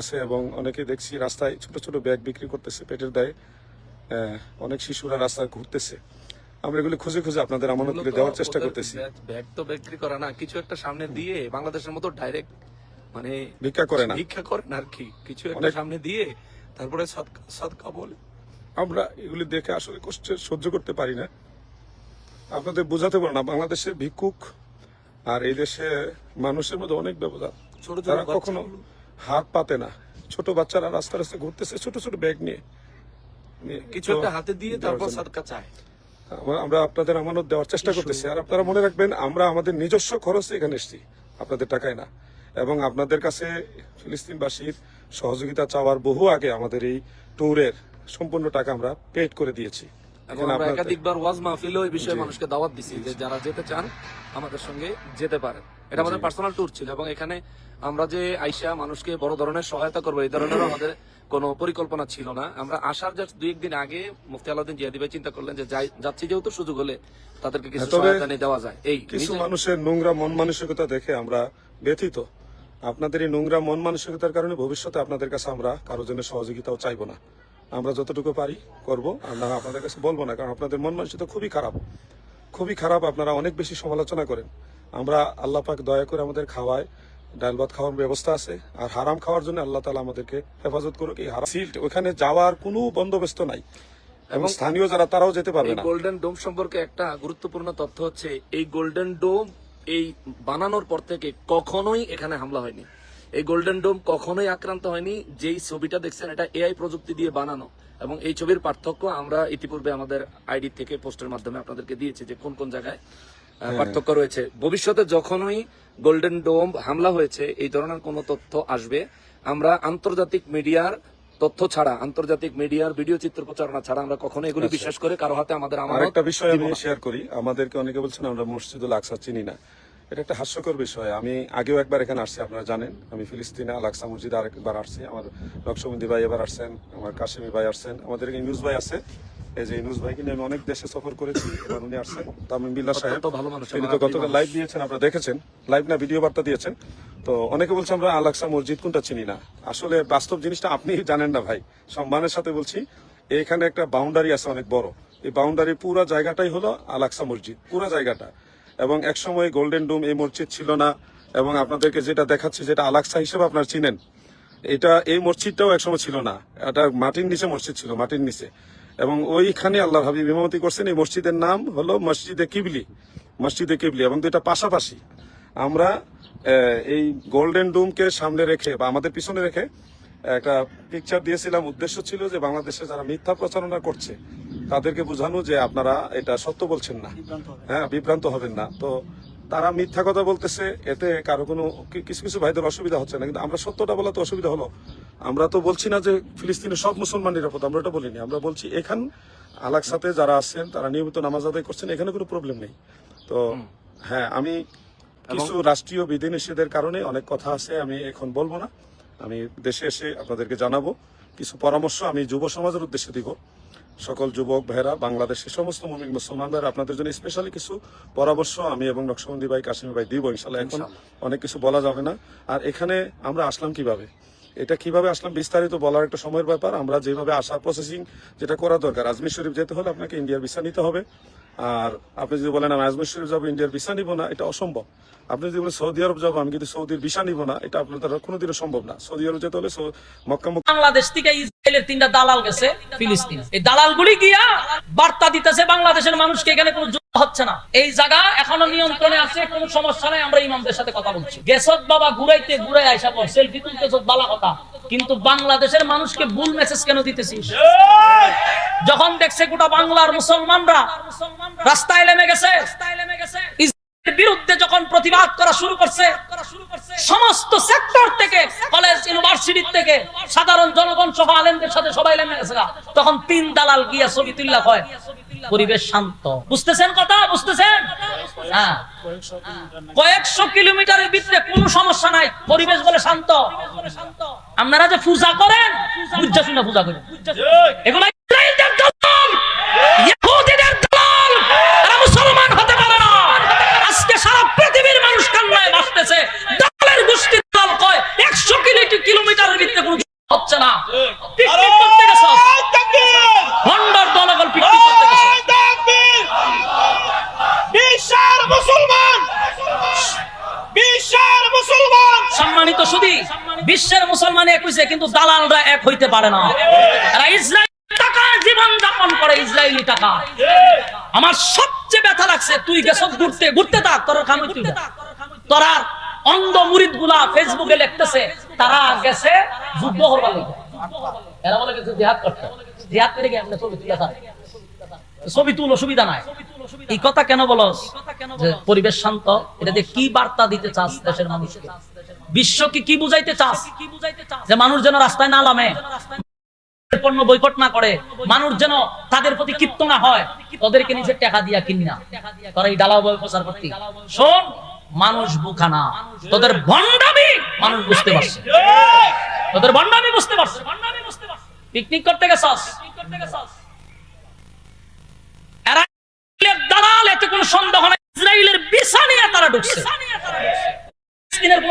আছে এবং অনেকে দেখছি রাস্তায় ছোট ছোট ব্যাগ বিক্রি করতেছে পেটের দায়ে। অনেক শিশুরা রাস্তায় ঘুরতেছে। আমরা এগুলি খুঁজে খুঁজে আপনাদের আমানতগুলি দেওয়ার চেষ্টা করতেছি। ব্যাগ তো বিক্রি করে না কিছু একটা সামনে দিয়ে বাংলাদেশের মতো ডাইরেক্ট মানে ভিক্ষা করে না। ভিক্ষা করেন আর কি। কিছু একটা সামনে দিয়ে তারপরে সদকা বলে। আমরা এগুলি দেখে আসলে কষ্ট সহ্য করতে পারি না। আপনাদের বোঝাতে পারো না বাংলাদেশের ভিক্ষুক আর এই দেশে মানুষের মধ্যে অনেক ব্যবধান। ছোট ছোট তারা কখনো হাত পাতে না। ছোট বাচ্চারা রাস্তা রাস্তায় ঘুরতেছে ছোট ছোট ব্যাগ নিয়ে। কিছু একটা হাতে দিয়ে তারপর। সদকা চায়। আমরা- আপনাদের আমানত দেওয়ার চেষ্টা করতেছি। আর আপনারা মনে রাখবেন আমরা আমাদের নিজস্ব খরচে এখানে এসেছি আপনাদের টাকায় না। এবং আপনাদের কাছে ফিলিস্তিনবাসীর সহযোগিতা চাওয়ার বহু আগে আমাদের এই ট্যুরের সম্পূর্ণ টাকা আমরা পেড করে দিয়েছি। এখানে আমরা একাধিকবার ওয়াজ মাহফিলে ওই বিষয়ে মানুষকে দাওয়াত দিছি যে যারা যেতে চান আমাদের সঙ্গে যেতে পারেন। এটা আমাদের পার্সোনাল ট্যুর ছিল এবং এখানে আমরা যে আইসা মানুষকে বড় ধরনের সহায়তা করব এই ধরনের আমাদের কোনো পরিকল্পনা ছিল না। আমরা আসার জাস্ট দুই একদিন আগে মুফতি আলাউদ্দিন জিয়াদি ভাই চিন্তা করলেন যে যাচ্ছি যেহেতু সুযোগ হলে তাদেরকে কিছু হ্যাঁ, সহায়তা নিয়ে দেওয়া যায়। এই কিছু মানুষের নোংরা মন মানসিকতা দেখে আমরা ব্যথিত। আপনাদের এই নোংরা মন মানসিকতার কারণে ভবিষ্যতে আপনাদের কাছে আমরা কারও জন্য সহযোগিতাও চাইব না। আমরা যতটুকু পারি করব আমরা আপনাদের কাছে বলব না কারণ আপনাদের মন মানসিকতা খুবই খারাপ। খুবই খারাপ আপনারা অনেক বেশি সমালোচনা করেন। আমরা আল্লাহ পাক দয়া করে আমাদের খাওয়ায় ডাল ভাত খাওয়ার ব্যবস্থা আছে আর হারাম খাওয়ার জন্য আল্লাহ তালা আমাদেরকে হেফাজত করুক। এই হারাম সিল্ট ওখানে যাওয়ার কোনো বন্দোবস্ত নাই। এবং স্থানীয় যারা তারাও যেতে পারবে না। গোল্ডেন ডোম সম্পর্কে একটা গুরুত্বপূর্ণ তথ্য হচ্ছে এই গোল্ডেন ডোম এই বানানোর পর থেকে কখনোই এখানে হামলা হয়নি। এই গোল্ডেন ডোম কখনোই আক্রান্ত হয়নি। যেই ছবিটা দেখছেন এটা এআই প্রযুক্তি দিয়ে বানানো। এবং এই ছবির পার্থক্য আমরা ইতিপূর্বে আমাদের আইডি থেকে পোস্টের মাধ্যমে আপনাদেরকে দিয়েছি যে কোন কোন জায়গায় পার্থক্য রয়েছে। ভবিষ্যতে যখনই গোল্ডেন ডোম হামলা হয়েছে এই ধরনের কোনো তথ্য আসবে। আমরা আন্তর্জাতিক মিডিয়ার তথ্য ছাড়া আন্তর্জাতিক মিডিয়ার ভিডিও চিত্র প্রচারণা ছাড়া আমরা কখনো এগুলি বিশ্বাস করে কারও হাতে আমাদের আমার আরেকটা বিষয় আমি শেয়ার করি। আমাদেরকে অনেকে বলছেন আমরা মসজিদুল আকসা চিনি না। এটা একটা হাস্যকর বিষয়। আমি আগেও একবার এখানে আসছি আপনারা জানেন। আমি ফিলিস্তিনে আল আকসা মসজিদ আরেকবার আসছি। আমার নকশবন্দি ভাই এবার আসছেন আমার কাশিমি ভাই আসছেন। আমাদের ইউনুস ভাই আছে। এই যে ইউনুস ভাই কিন্তু আমি অনেক দেশে সফর করেছি এবার উনি আসছেন। তামিম বিল্লাহ সাহেব ভালো মানুষ, তিনি তো গতকাল লাইভ দিয়েছেন আপনারা দেখেছেন। লাইভ না ভিডিও বার্তা দিয়েছেন। তো অনেকে বলছে আমরা আল আকসা মসজিদ কোনটা চিনি না? আসলে বাস্তব জিনিসটা আপনি জানেন না ভাই। সম্মানের সাথে বলছি এখানে একটা বাউন্ডারি আছে অনেক বড়। এই বাউন্ডারি পুরো জায়গাটাই হলো আলাক্সা মসজিদ পুরো জায়গাটা। এবং একসময় গোল্ডেন ডোম এই মসজিদ ছিল না এবং আপনাদেরকে যেটা দেখাচ্ছে যেটা আলাক্সা হিসেবে আপনারা চিনেন এটা এই মসজিদটাও একসময় ছিল না। এটা মাটির নিচে মসজিদ ছিল মাটির নিচে। এবং ওইখানে আল্লাহ হাবিব ইমামতি করছেন। এই মসজিদের নাম হলো মসজিদে কিবলি মসজিদে কিবলি এবং দুইটা পাশাপাশি আমরা এই গোল্ডেন ডোমকে সামনে রেখে বা আমাদের পিছনে রেখে একটা পিকচার দিয়েছিলাম। উদ্দেশ্য ছিল যে বাংলাদেশে যারা মিথ্যা প্রচারণা করছে তাদেরকে বোঝানো যে আপনারা এটা সত্য বলছেন না। হ্যাঁ বিভ্রান্ত হবেন না। তো তারা মিথ্যা কথা বলতেছে এতে কারও কোনো কিছু কিছু ভাইদের অসুবিধা হচ্ছে না। কিন্তু আমরা সত্যটা বলা তো অসুবিধা হলো। আমরা তো বলছি না যে ফিলিস্তিনের সব মুসলমান নিরাপদ আমরা এটা বলিনি। আমরা বলছি এখান আলাকসাতে যারা আছেন তারা নিয়মিত নামাজ আদায় করছেন এখানে কোনো প্রবলেম নেই। তো হ্যাঁ আমি কিছু রাষ্ট্রীয় বিধিনিষেধের কারণে অনেক কথা আছে আমি এখন বলব না। আমি দেশে এসে আপনাদেরকে জানাব। কিছু পরামর্শ আমি যুব সমাজের উদ্দেশ্যে দিব। সকল যুবক ভাইরা বাংলাদেশের সমস্ত মুমিন মুসলমান ভাইরা আপনাদের জন্য স্পেশালি কিছু পরামর্শ আমি এবং নকশবন্দি ভাই কাশিম ভাই দিব ইনশাল্লাহ। এখন অনেক কিছু বলা যাবে না। আর এখানে আমরা আসলাম কীভাবে? এটা কীভাবে আসলাম বিস্তারিত বলার একটা সময়ের ব্যাপার। আমরা যেভাবে আসার প্রসেসিং যেটা করা দরকার, আজমির শরীফ যেতে হলে আপনাকে ইন্ডিয়ার ভিসা নিতে হবে। আর আপনি যদি বলেন, আমি আজমির শরীফ যাব ইন্ডিয়ার ভিসা নিব না, এটা অসম্ভব। আপনি যদি বলেন, সৌদি আরব যাব, আমি কিন্তু সৌদির ভিসা নিব না, এটা আপনার দ্বারা কোনোদিনও সম্ভব না। সৌদি আরব যেতে হলে মক্কা বাংলাদেশ থেকে ইসরায়েলের তিনটা দালাল গেছে, ফিলিস্তিন। এই দালালগুলি গিয়া বার্তা দিতেছে বাংলাদেশের মানুষকে, এখানে কোনো হচ্ছে না। এই জায়গা এখনও নিয়ন্ত্রণে আছে সমস্যা নাই, আমরা ইমামদের সাথে কথা বলছি। বাবা ঘুরাইতে পর, সেলফি বালা কথা। কিন্তু বাংলাদেশের মানুষকে ভুল মেসেজ কেন দিতেছিস? যখন দেখছে গোটা বাংলার মুসলমানরা রাস্তায় নেমে গেছে বিরুদ্ধে যখন প্রতিবাদ করা শুরু করছে, সমস্ত সেক্টর থেকে কলেজ ইউনিভার্সিটি থেকে সাধারণ জনগণ সহ আলেমদের সাথে সবাই নেমে গেছে তখন তিন দালাল গিয়া ছবি তুল্লা হয় পরিবেশ শান্ত। বুঝতেছেন কথা? বুঝতেছেন? হ্যাঁ। কয়েকশো কিলোমিটারের ভিতরে কোনো সমস্যা নাই। পরিবেশ বলে শান্ত। আপনারা যে পূজা করেন পূজা শুনে পূজা করেন। এগুলো ইসরায়েলদের দলাল, ইহুদিদের দলাল, এরা মুসলমান হতে পারে না আজকে সারা পৃথিবীর মানুষ কান্নায় ভাসতেছে দালালের গোষ্ঠীর দল কয় একশো কিলোমিটারের ভিতরে কোনো হচ্ছে না পিকনিক করতে গেছস ভণ্ডর দলগল পিকনিক করতে গেছস বিশ্বের মুসলমান বিশ্বের মুসলমান সম্মানিত শুধু বিশ্বের মুসলমান এক হইছে কিন্তু দালালরা এক হইতে পারে না। ছবি তুলে তুল অসুবিধা নাই। এই কথা কেন বলো পরিবেশ শান্ত এটা দিয়ে কি বার্তা দিতে চাস দেশের মানুষকে? বিশ্বকে কি বুঝাইতে চাস? যে মানুষ যেন রাস্তায় না নামে পণ্য বৈকট না করে মানুষ যেন তাদের প্রতি ক্ষিপ্ত না হয় তাদেরকে নিজের টাকা দিয়া কিনি না। তারা এই ডালা প্রচার করতে। শোন মানুষ বুখা না। তোদের ভণ্ডামি মানুষ বুঝতে পারছে। তোদের ভণ্ডামি বুঝতে পারছে। পিকনিক করতে গেছস? এরা ইসরায়েলের দালাল এতে কোনো সন্দেহ নাই। ইসরায়েলের বিছা নিয়ে তারা ঢুকছে।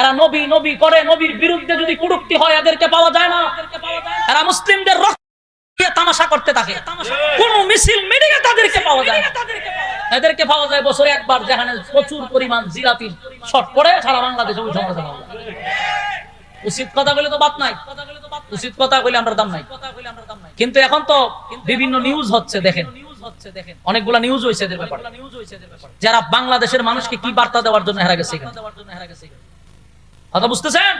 এরা নবী নবী করে, নবীর বিরুদ্ধে যদি কুড়ুক্তি হয়, এদেরকে পাওয়া যায় না। এরা মুসলিমদের রক্ত তামাশা করতে থাকে। কোন মিছিল তাদেরকে পাওয়া যায় এদেরকে পাওয়া যায় বছরে একবার, যেখানে প্রচুর পরিমাণ শট পড়ে, সারা বাংলাদেশে ওই হয়। উচিত কথা বলে তো বাদ নাই। উচিত কথা বলে আমরা দাম নাই। কিন্তু এখন তো বিভিন্ন নিউজ হচ্ছে, দেখেন। অনেকগুলা নিউজ হয়েছে যারা বাংলাদেশের মানুষকে কি বার্তা দেওয়ার জন্য হেরা গেছে। কথা বুঝতেছেন?